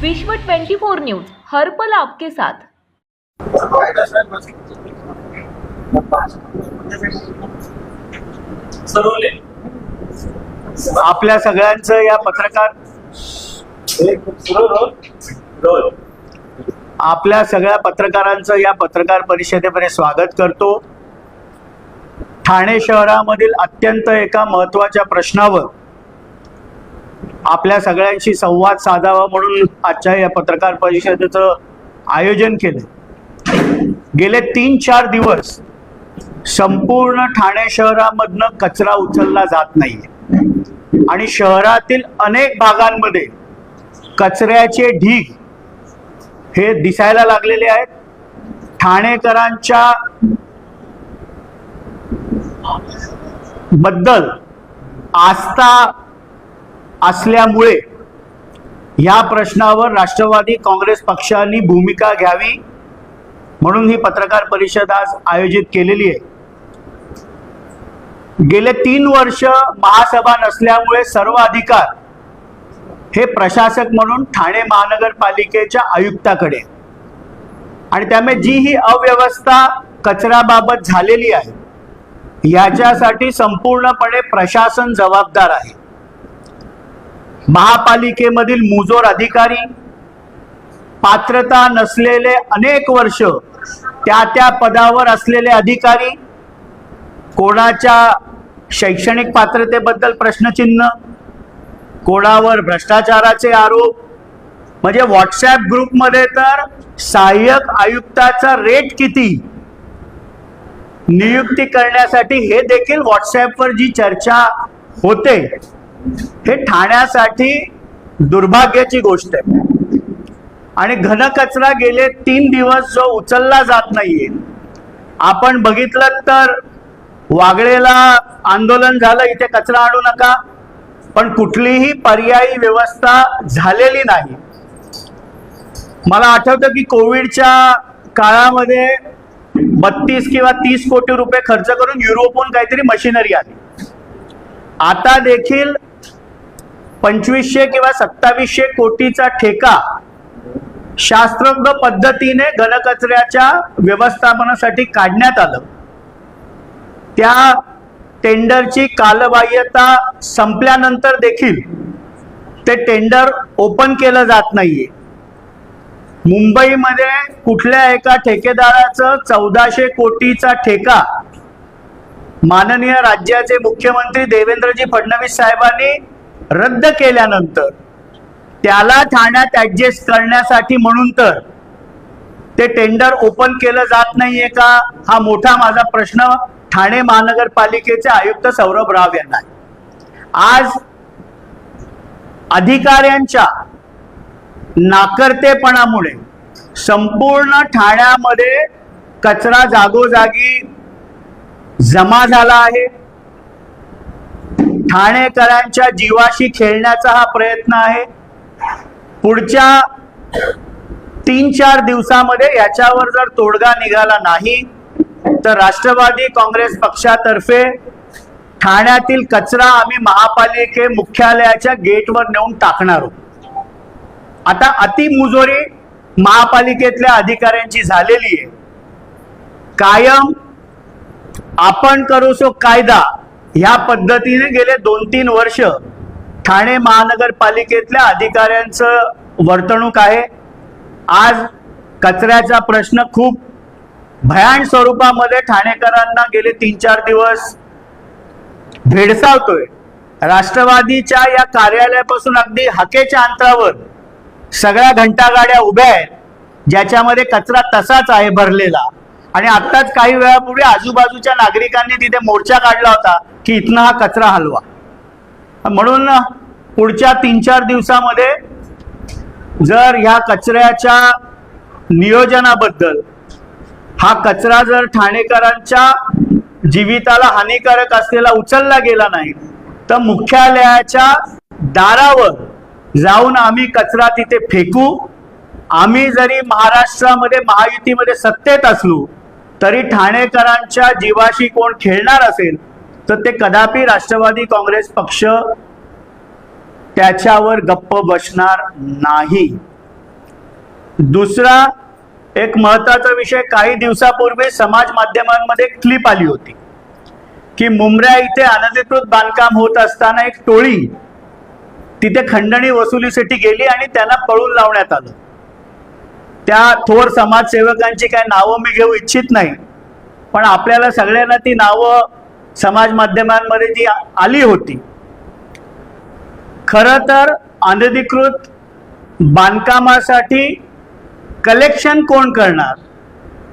विश्व 24 न्यूज हर पल आपके साथ. आपल्या सगळ्यांचं या पत्रकार आपल्या सगळ्या पत्रकारांचं या पत्रकार परिषदेमध्ये स्वागत करतो. ठाणे शहरामधील अत्यंत एका महत्त्वाच्या प्रश्नावर आपल्या सगळ्यांशी संवाद साधावा म्हणून आजच्या या पत्रकार परिषदेचं आयोजन केलं गेले तीन चार दिवस संपूर्ण ठाणे शहरामधनं कचरा उचलला जात नाहीये. आणि शहरातील अनेक भागांमध्ये कचऱ्याचे ढीग हे दिसायला लागलेले आहेत. ठाणेकरांच्या बद्दल आस्था असल्यामुळे या प्रश्नावर राष्ट्रवादी काँग्रेस पक्षाने भूमिका घ्यावी म्हणून ही पत्रकार परिषद आज आयोजित केलेली आहे. गेले तीन वर्ष महासभा नसल्यामुळे सर्व अधिकार हे प्रशासक म्हणून ठाणे महानगरपालिकेच्या आयुक्ताकडे आणि त्यामुळे जी ही अव्यवस्था कचऱ्याबाबत झालेली आहे याच्यासाठी संपूर्णपणे प्रशासन जबाबदार आहे. महापालिकेमधील मुजोर अधिकारी पात्रता नसलेले अनेक वर्ष त्या त्या पदावर असलेले अधिकारी कोणाच्या शैक्षणिक पात्रतेबद्दल प्रश्नचिन्ह कोणावर भ्रष्टाचाराचे आरोप म्हणजे व्हॉट्सॲप ग्रुपमध्ये तर सहाय्यक आयुक्ताचा रेट किती नियुक्ती करण्यासाठी हे देखील व्हॉट्सॲपवर जी चर्चा होते हे ठाण्यासाठी दुर्भाग्याची गोष्ट आहे. आणि घनकचरा गेले तीन दिवस जो उचलला जात नाहीये. आपण बघितलं तर वागळेला आंदोलन झालं इथे कचरा आणू नका. पण कुठलीही पर्यायी व्यवस्था झालेली नाही. मला आठवतं की कोविडच्या काळामध्ये बत्तीस किंवा तीस कोटी रुपये खर्च करून युरोपहून काहीतरी मशिनरी आली. आता देखील पंचवीसशे किंवा सत्तावीसशे कोटीचा ठेका शास्त्रोक्त पद्धतीने घनकचऱ्याच्या व्यवस्थापनासाठी काढण्यात आलं. त्या टेंडरची कालबाह्यता संपल्यानंतर देखील ते टेंडर ओपन केलं जात नाहीये. मुंबईमध्ये कुठल्या एका ठेकेदाराचं चौदाशे कोटीचा ठेका माननीय राज्याचे मुख्यमंत्री देवेंद्रजी फडणवीस साहेबांनी रद्द केल्यानंतर त्याला ठाण्यात ऍडजस्ट करण्यासाठी म्हणून तर ते टेंडर ओपन केलं जात नाहीये का? हा मोठा माझा प्रश्न ठाणे महानगरपालिकेचे आयुक्त सौरभ राव यांना आज अधिकाऱ्यांच्या नाकर्तेपणामुळे संपूर्ण ठाण्यामध्ये कचरा जागोजागी जमा झाला आहे. ठाणेकरांच्या जीवाशी खेळण्याचा हा प्रयत्न आहे. पुढच्या तीन चार दिवसामध्ये याच्यावर जर तोडगा निघाला नाही तर राष्ट्रवादी काँग्रेस पक्षातर्फे ठाण्यातील कचरा आम्ही महापालिके मुख्यालयाच्या गेटवर नेऊन टाकणार आहोत. आता अतिमुजोरी महापालिकेतल्या अधिकाऱ्यांची झालेली आहे. कायम आपण करू सो कायदा ह्या पद्धतीने गेले दोन तीन वर्ष ठाणे महानगरपालिकेतल्या अधिकाऱ्यांचं वर्तणूक आहे. आज कचऱ्याचा प्रश्न खूप भयान स्वरूपामध्ये ठाणेकरांना गेले तीन चार दिवस भेडसावतोय. राष्ट्रवादीच्या या कार्यालयापासून अगदी हकेच्या अंतरावर सगळ्या घंटागाड्या उभ्या आहेत ज्याच्यामध्ये कचरा तसाच आहे भरलेला. आणि आत्ताच काही वेळापूर्वी आजूबाजूच्या नागरिकांनी तिथे मोर्चा काढला होता. की इथनं हा कचरा हलवा. म्हणून पुढच्या तीन चार दिवसामध्ये जर ह्या कचऱ्याच्या नियोजनाबद्दल हा कचरा जर ठाणेकरांच्या जीविताला हानिकारक असलेला उचलला गेला नाही तर मुख्यालयाच्या दारावर जाऊन आम्ही कचरा तिथे फेकू. आम्ही जरी महाराष्ट्रामध्ये महायुतीमध्ये सत्तेत असलो तरी ठाणेकरांच्या जीवाशी कोण खेळणार असेल तर ते कदापि राष्ट्रवादी काँग्रेस पक्ष त्याच्यावर गप्प बसणार नाही. दुसरा एक महत्त्वाचा विषय काही दिवसापूर्वी समाज माध्यमांमध्ये क्लिप आली होती की मुंबऱ्या इथे अनधिकृत बांधकाम होत असताना एक टोळी तिथे खंडणी वसुलीसाठी गेली आणि त्यांना पळून लावण्यात आलं. त्या थोर समाजसेवकांची काय नावं मी घेऊ इच्छित नाही पण आपल्याला सगळ्यांना ती नावं समाज माध्यमांमध्ये जी आली होती खरं तर अनधिकृत बांधकामासाठी कलेक्शन कोण करणार?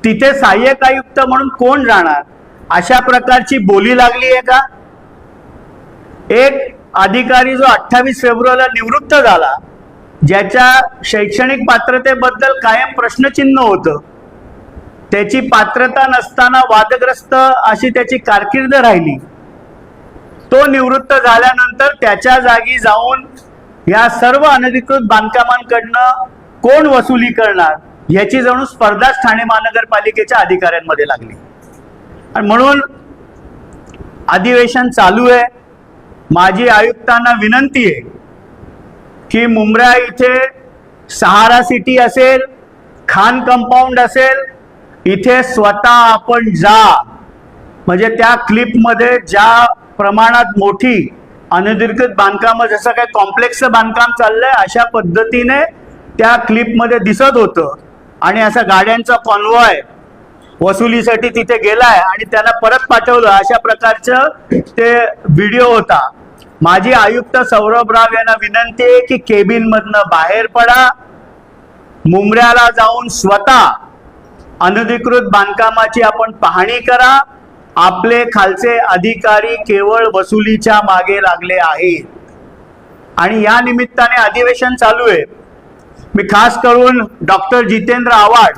तिथे सहाय्यक आयुक्त म्हणून कोण राहणार? अशा प्रकारची बोली लागली आहे का? एक अधिकारी जो अठ्ठावीस फेब्रुवारीला निवृत्त झाला ज्याच्या शैक्षणिक पात्रतेबद्दल कायम प्रश्नचिन्ह होतं त्याची पात्रता नसताना वादग्रस्त अशी त्याची कारकीर्द राहिली. तो निवृत्त झाल्यानंतर त्याच्या जागी जाऊन या सर्व अनधिकृत बांधकामांकडनं कोण वसुली करणार याची जणू स्पर्धाच ठाणे महानगरपालिकेच्या अधिकाऱ्यांमध्ये लागली. आणि म्हणून अधिवेशन चालू आहे. माझी आयुक्तांना विनंती आहे की मुंब्रा इथे सहारा सिटी असेल खान कंपाऊंड असेल इथे स्वतः आपण जा. म्हणजे त्या क्लिपमध्ये ज्या प्रमाणात मोठी अनधिकृत बांधकाम जसं काय कॉम्प्लेक्स बांधकाम चाललंय अशा पद्धतीने त्या क्लिपमध्ये दिसत होतं. आणि असा गाड्यांचा कॉन्वॉय वसुलीसाठी तिथे गेलाय आणि त्यांना परत पाठवलं. अशा प्रकारचं ते व्हिडिओ होता. माझी आयुक्त सौरभ राव यांना विनंती आहे की केबिन मधनं बाहेर पडा. मुंबऱ्याला जाऊन स्वतः अनधिकृत बांधकामाची आपण पाहणी करा. आपले खालचे अधिकारी केवळ वसुलीच्या मागे लागले आहेत. आणि या निमित्ताने अधिवेशन चालू आहे. मी खास करून डॉक्टर जितेंद्र आव्हाड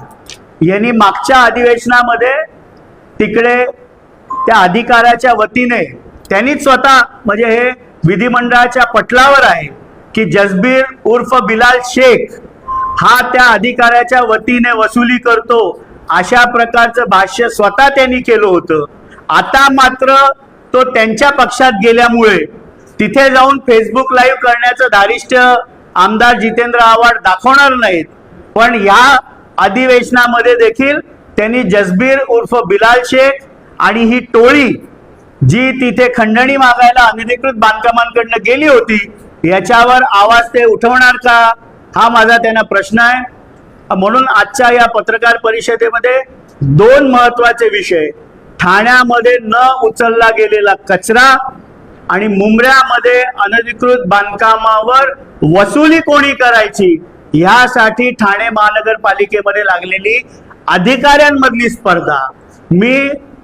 यांनी मागच्या अधिवेशनामध्ये तिकडे त्या अधिकाऱ्याच्या वतीने त्यांनीच स्वतः म्हणजे हे विधिमंडळाच्या पटलावर आहे की जसबीर उर्फ बिलाल शेख हा त्या अधिकाऱ्याच्या वतीने वसुली करतो. अशा प्रकारचं भाष्य स्वतः त्यांनी केलं होतं. आता मात्र तो त्यांच्या पक्षात गेल्यामुळे तिथे जाऊन फेसबुक लाईव्ह करण्याचं धारिष्ट आमदार जितेंद्र आव्हाड दाखवणार नाहीत. पण या अधिवेशनामध्ये देखील त्यांनी जसबीर उर्फ बिलाल शेख आणि ही टोळी जी तिथे खंडणी मागायला अनधिकृत बांधकामांकडनं गेली होती याच्यावर आवाज ते उठवणार का? हा माझा त्यांना प्रश्न आहे. म्हणून आजच्या या पत्रकार परिषदेमध्ये दोन महत्त्वाचे विषय ठाण्यामध्ये न उचलला गेलेला कचरा आणि मुंबऱ्यामध्ये अनधिकृत बांधकामावर वसुली कोणी करायची यासाठी ठाणे महानगरपालिकेमध्ये लागलेली अधिकाऱ्यांमधली स्पर्धा. मी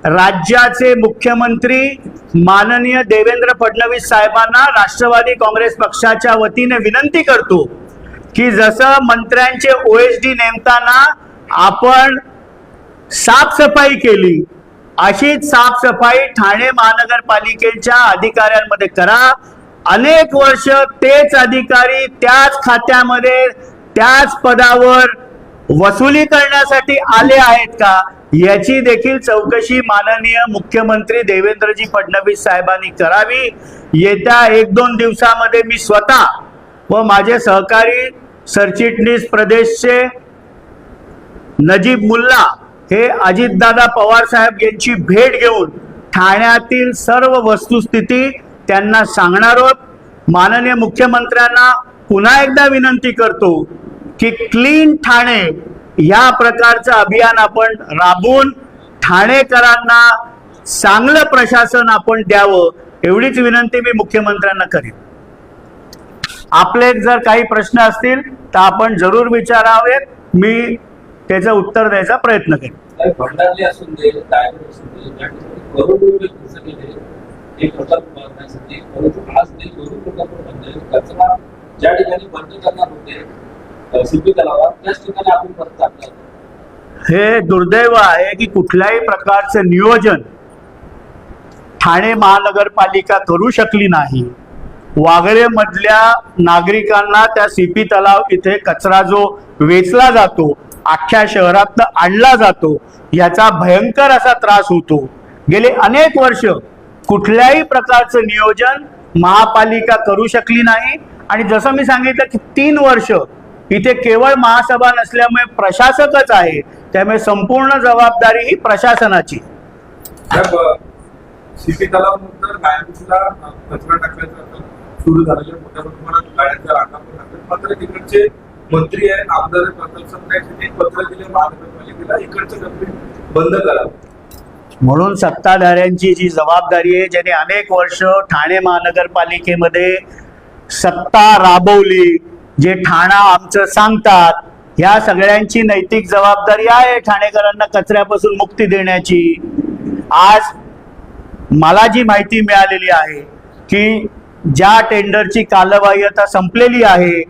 राज्याचे मुख्यमंत्री माननीय देवेंद्र फडणवीस साहेबांना राष्ट्रवादी काँग्रेस पक्षाच्या वतीने विनंती करतो की जसं मंत्र्यांचे ओएसडी नेमताना आपण साफसफाई केली अशीच साफसफाई ठाणे महानगरपालिकेच्या अधिकाऱ्यांमध्ये करा. अनेक वर्ष तेच अधिकारी त्याच खात्यामध्ये त्याच पदावर वसुली करण्यासाठी आले आहेत का याची देखील चौकशी माननीय मुख्यमंत्री देवेंद्रजी फडणवीस साहेबांनी करावी. येत्या एक दोन दिवसामध्ये मी स्वतः व माझे सहकारी सरचिटणीस प्रदेशचे नजीब मुल्ला हे अजितदादा पवार साहेब यांची भेट घेऊन ठाण्यातील सर्व वस्तुस्थिती त्यांना सांगणार आहोत. माननीय मुख्यमंत्र्यांना पुन्हा एकदा विनंती करतो की क्लीन ठाणे या प्रकारचं अभियान आपण राबवून ठाणेकरांना चांगलं प्रशासन आपण द्यावं एवढीच विनंती मी मुख्यमंत्र्यांना करीन. आपले जर काही प्रश्न असतील तर आपण जरूर विचारावेत. मी त्याचं उत्तर द्यायचा प्रयत्न करेन. ज्या ठिकाणी बंद करणार होते सिद्धी तलावात त्याच ठिकाणी आपण परत हे दुर्दैव आहे की कुठल्याही प्रकारचं नियोजन ठाणे महानगरपालिका करू शकली नाही. वागळे मधल्या नागरिकांना त्या सीपी तलाव इथे कचरा जो वेचला जातो अख्ख्या शहरात आणला जातो याचा भयंकर असा त्रास होतो. गेले अनेक वर्ष कुठल्याही प्रकारचं नियोजन महापालिका करू शकली नाही. आणि जसं मी सांगितलं की तीन वर्ष इथे केवळ महासभा नसल्यामुळे प्रशासकच आहे. त्यामुळे संपूर्ण जबाबदारी ही प्रशासनाची. सीपी तलाव कचरा टाकण्याचं सुरू झालेल्या मोठ्या प्रमाणात गाड्यांचा राखा मात्र तिकडचे मंत्री आहेत आमदार प्रताप सरनाईक पत्र दिले महानगरपालिकेला इकडचे डस्टबिन बंद करा. म्हणून सत्ताधाऱ्यांची जी जबाबदारी आहे ज्याने अनेक वर्ष ठाणे महानगरपालिकेमध्ये सत्ता राबवली जे ठाणा आमचं सांगतात ह्या सगळ्यांची नैतिक जबाबदारी आहे ठाणेकरांना कचऱ्यापासून मुक्ती देण्याची. आज मला जी माहिती मिळालेली आहे की ज्या टेंडरची कालबाह्यता संपलेली आहे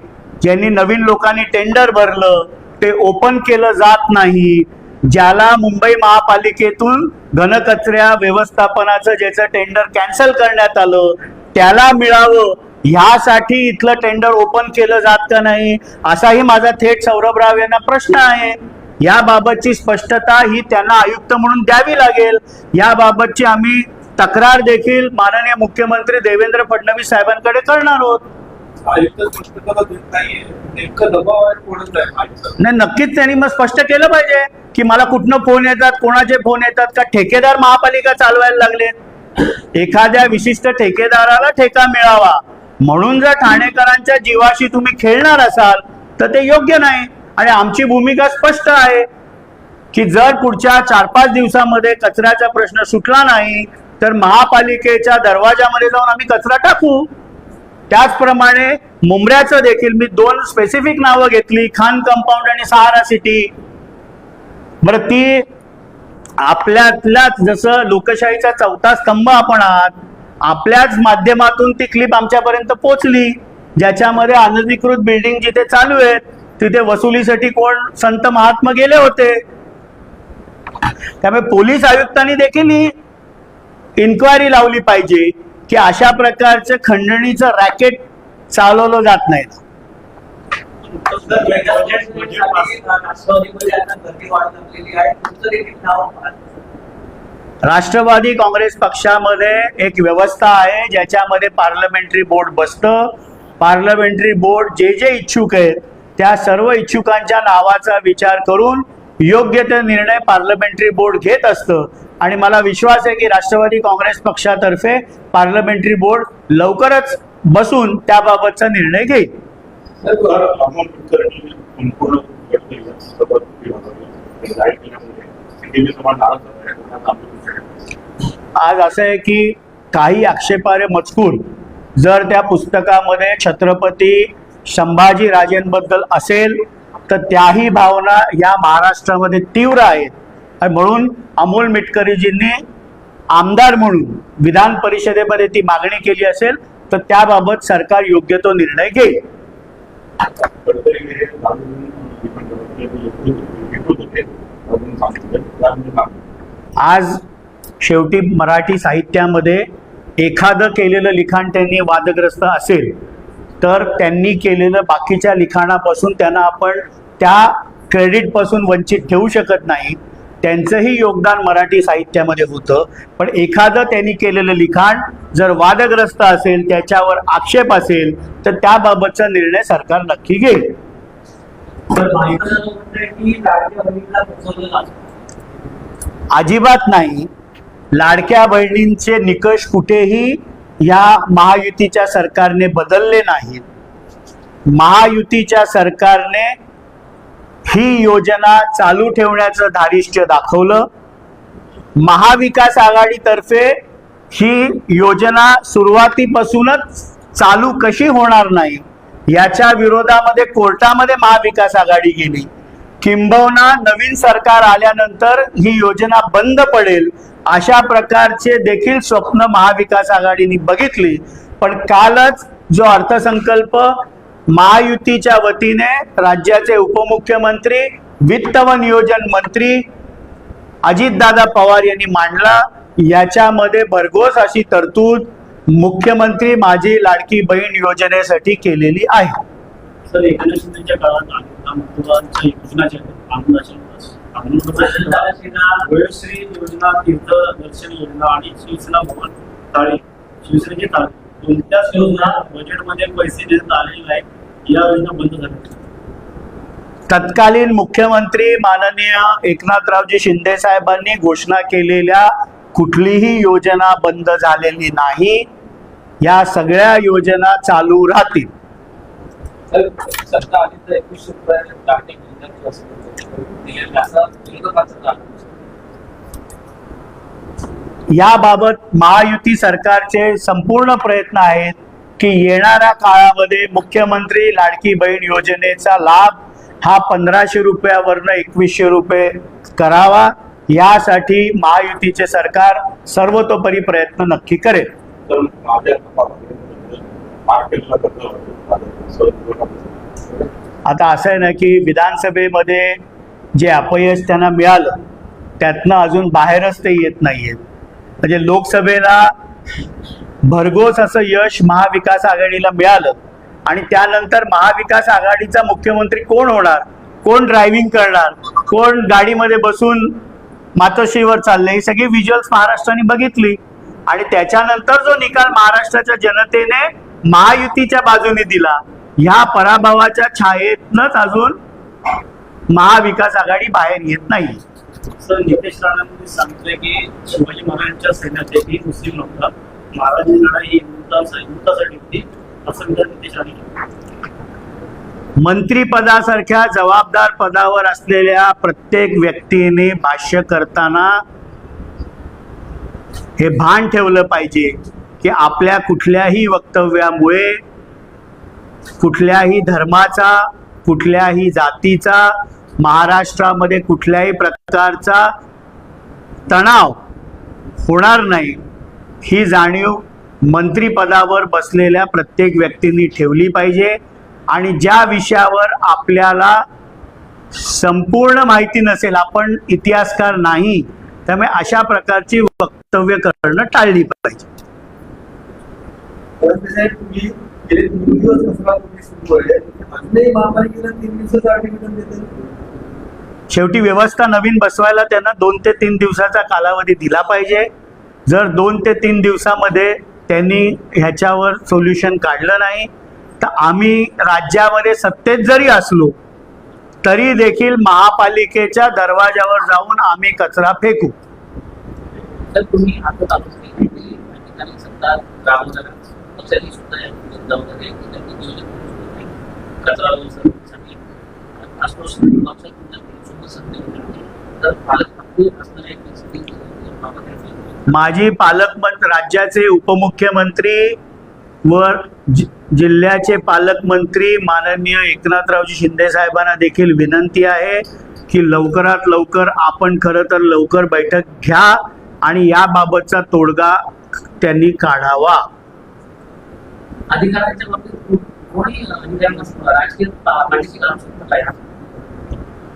ज्यांनी नवीन लोकांनी टेंडर भरलं ते ओपन केलं जात नाही. ज्याला मुंबई महापालिकेतून घनकचऱ्या व्यवस्थापनाचं ज्याचं टेंडर कॅन्सल करण्यात आलं त्याला मिळावं ह्यासाठी इथलं टेंडर ओपन केलं जात का नाही असाही माझा थेट सौरभ राव यांना प्रश्न आहे. याबाबतची स्पष्टता ही त्यांना आयुक्त म्हणून द्यावी लागेल. याबाबतची आम्ही तक्रार देखील माननीय मुख्यमंत्री देवेंद्र फडणवीस साहेबांकडे करणार आहोत. नाही. नक्कीच त्यांनी मग स्पष्ट केलं पाहिजे की मला कुठनं फोन येतात कोणाचे फोन येतात का ठेकेदार महापालिका चालवायला लागले एखाद्या विशिष्ट ठेकेदाराला ठेका मिळावा. म्हणून जर ठाणेकरांच्या जीवाशी तुम्ही खेळणार असाल तर ते योग्य नाही. आणि आमची भूमिका स्पष्ट आहे की जर पुढच्या चार पाच दिवसामध्ये कचऱ्याचा प्रश्न सुटला नाही तर महापालिकेच्या दरवाजामध्ये जाऊन आम्ही कचरा टाकू. त्याचप्रमाणे मुंबऱ्याचं देखील मी दोन स्पेसिफिक नावं घेतली खान कंपाऊंड आणि सहारा सिटी बरं ती आपल्यातल्याच जसं लोकशाहीचा चौथा स्तंभ आपण आहात आपल्याच माध्यमातून ती क्लिप आमच्यापर्यंत पोचली ज्याच्यामध्ये अनधिकृत बिल्डिंग जिथे चालू आहेत तिथे वसुलीसाठी कोण संत महात्मा गेले होते. त्यामुळे पोलीस आयुक्तांनी देखील ही इन्क्वायरी लावली पाहिजे की अशा प्रकारचं खंडणीचं रॅकेट चालवलं जात नाही राष्ट्रवादी काँग्रेस पक्षामध्ये एक व्यवस्था आहे ज्याच्यामध्ये पार्लमेंटरी बोर्ड बसतं. पार्लमेंटरी बोर्ड जे जे इच्छुक आहेत त्या सर्व इच्छुकांच्या नावाचा विचार करून योग्य ते निर्णय पार्लमेंटरी बोर्ड घेत असतं. आणि मला विश्वास आहे की राष्ट्रवादी काँग्रेस पक्षातर्फे पार्लमेंटरी बोर्ड लवकरच बसून त्याबाबतचा निर्णय घेईल. आज असं आहे की काही आक्षेपार्ह मजकूर जर त्या पुस्तकामध्ये छत्रपती संभाजी राजेंबद्दल असेल तर त्याही भावना या महाराष्ट्रामध्ये तीव्र आहेत. म्हणून अमोल मिटकरीजींनी आमदार म्हणून विधान परिषदेमध्ये ती मागणी केली असेल तर त्याबाबत सरकार योग्य तो निर्णय घेईल. आज शेवटी मराठी साहित्यामध्ये एखादं केलेलं लिखाण त्यांनी वादग्रस्त असेल तर त्यांनी केलेलं बाकीच्या लिखाणापासून त्यांना आपण त्या क्रेडिटपासून वंचित ठेवू शकत नाही. त्यांचंही योगदान मराठी साहित्यामध्ये होतं. पण एखादं त्यांनी केलेलं लिखाण जर वादग्रस्त असेल त्याच्यावर आक्षेप असेल तर त्याबाबतचा निर्णय सरकार नक्की घेईल. अजिबात नाही. लाडक्या बहिणींचे निकष कुठेही या महायुतीच्या सरकारने बदलले नाहीत. महायुतीच्या सरकारने ही योजना चालू ठेवण्याचं धारिष्ट्य दाखवलं. महाविकास आघाडीतर्फे ही योजना सुरुवातीपासूनच चालू कशी होणार नाही याच्या विरोधामध्ये कोर्टामध्ये महाविकास आघाडी गेली. किंबहुना नवीन सरकार आल्यानंतर ही योजना बंद पडेल अशा प्रकारचे देखील स्वप्न महाविकास आघाडीने बघितली. पण कालच जो अर्थसंकल्प महायुतीच्या वतीने राज्याचे उपमुख्यमंत्री वित्त व नियोजन मंत्री अजितदादा पवार यांनी मांडला. याच्यामध्ये भरघोस अशी तरतूद मुख्यमंत्री माझी लाडकी बहीण योजनेसाठी केलेली आहे. शिवसेना योजना तीर्थ दर्शन योजना आणि शिवसेना भवन ताळी शिवसेनेची ताळी कोणत्याच योजना बजेटमध्ये पैसे देण्यात आलेले नाहीत या योजना बंद झाल्या. तत्कालीन मुख्यमंत्री माननीय एकनाथरावजी शिंदे साहेबांनी घोषणा केलेल्या कुठलीही योजना बंद झालेली नाही. या सगळ्या योजना चालू राहतील. याबाबत महायुती सरकारचे संपूर्ण प्रयत्न आहेत की येणाऱ्या काळामध्ये मुख्यमंत्री लाडकी बहीण योजनेचा लाभ हा पंधराशे रुपयावरनं एकवीसशे रुपये करावा. यासाठी महायुतीचे सरकार सर्वतोपरी प्रयत्न नक्की करेल. आता असं आहे ना की विधानसभेमध्ये जे अपयश त्यांना मिळालं त्यातनं अजून बाहेरच ते येत नाहीयेत. म्हणजे लोकसभेला भरघोस असं यश महाविकास आघाडीला मिळालं. आणि त्यानंतर महाविकास आघाडीचा मुख्यमंत्री कोण होणार? कोण ड्रायव्हिंग करणार? कोण गाडीमध्ये बसून मातोश्रीवर चालले ही सगळी व्हिज्युअल्स महाराष्ट्राने बघितली. आणि त्याच्यानंतर जो निकाल महाराष्ट्राच्या जनतेने महायुतीच्या बाजूने दिला ह्या पराभवाच्या छायेतनच अजून महाविकास आघाडी बाहेर येत नाही. सर नितेश राणांनी सांगितलं की शिवाजी महाराजांच्या सैन्यात एकही मुस्लिम नव्हता. महाराजांची लढाई ही होती असं विधान नितेश राणे मंत्रीपदासारख्या जबाबदार पदावर असलेल्या प्रत्येक व्यक्तीने भाष्य करताना हे भान ठेवलं पाहिजे की आपल्या कुठल्याही वक्तव्यामुळे कुठल्याही धर्माचा कुठल्याही जातीचा महाराष्ट्रामध्ये कुठल्याही प्रकारचा तणाव होणार नाही. ही जाणीव मंत्रिपदावर बसलेल्या प्रत्येक व्यक्तींनी ठेवली पाहिजे आणि ज्या विषयावर आपल्याला संपूर्ण माहिती नसेल आपण इतिहासकार नाही त्यामुळे अशा प्रकारची वक्तव्य करणं टाळली पाहिजे. गेले दिवस सुरू आहे. अजूनही महापालिकेला तीन दिवसाचं आर्टिफिकल शेवटी व्यवस्था नवीन बसवायला त्यांना दोन ते तीन दिवसाचा कालावधी दिला पाहिजे. जर दोन ते तीन दिवसामध्ये त्यांनी ह्याच्यावर सोल्युशन काढलं नाही तर आम्ही राज्यामध्ये सत्तेत जरी असलो तरी देखील महापालिकेच्या दरवाजावर जाऊन आम्ही कचरा फेकू. तुम्ही कचरा माजी पालकमंत्री राज्याचे उपमुख्यमंत्री व जिल्ह्याचे पालकमंत्री माननीय एकनाथरावजी शिंदे साहेबांना देखील विनंती आहे की लवकरात लवकर आपण खरं तर लवकर बैठक घ्या आणि याबाबतचा तोडगा त्यांनी काढावा. अधिकारांच्या बाबतीत कोणी म्हणजे राजकीय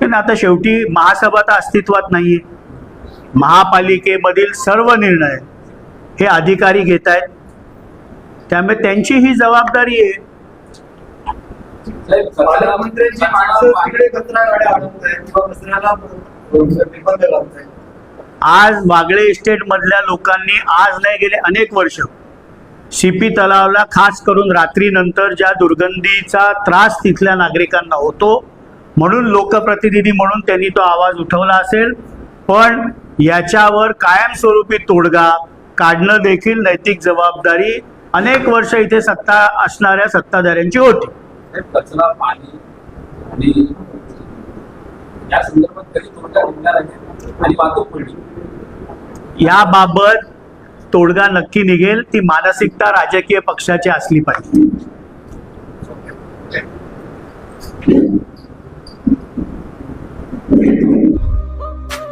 पण आता शेवटी महासभा तर अस्तित्वात नाहीये. महापालिकेमधील सर्व निर्णय हे अधिकारी घेत आहेत त्यामुळे त्यांची ही जबाबदारी आहे. आज वागळे इस्टेट मधल्या लोकांनी आज नाही गेले अनेक वर्ष शिपी तलावला खास करून रात्रीनंतर ज्या दुर्गंधीचा त्रास तिथल्या नागरिकांना होतो म्हणून लोकप्रतिनिधी म्हणून त्यांनी तो आवाज उठवला असेल. पण याच्यावर कायमस्वरूपी तोडगा काढणं देखील नैतिक जबाबदारी अनेक वर्ष इथे सत्ता असणाऱ्या सत्ताधाऱ्यांची होती. कचरा पाणी आणि या संदर्भात कधी तोडगा निघणार आहे? आणि वाहतूक पडली याबाबत तोडगा नक्की निघेल ती मानसिकता राजकीय पक्षाची असली पाहिजे.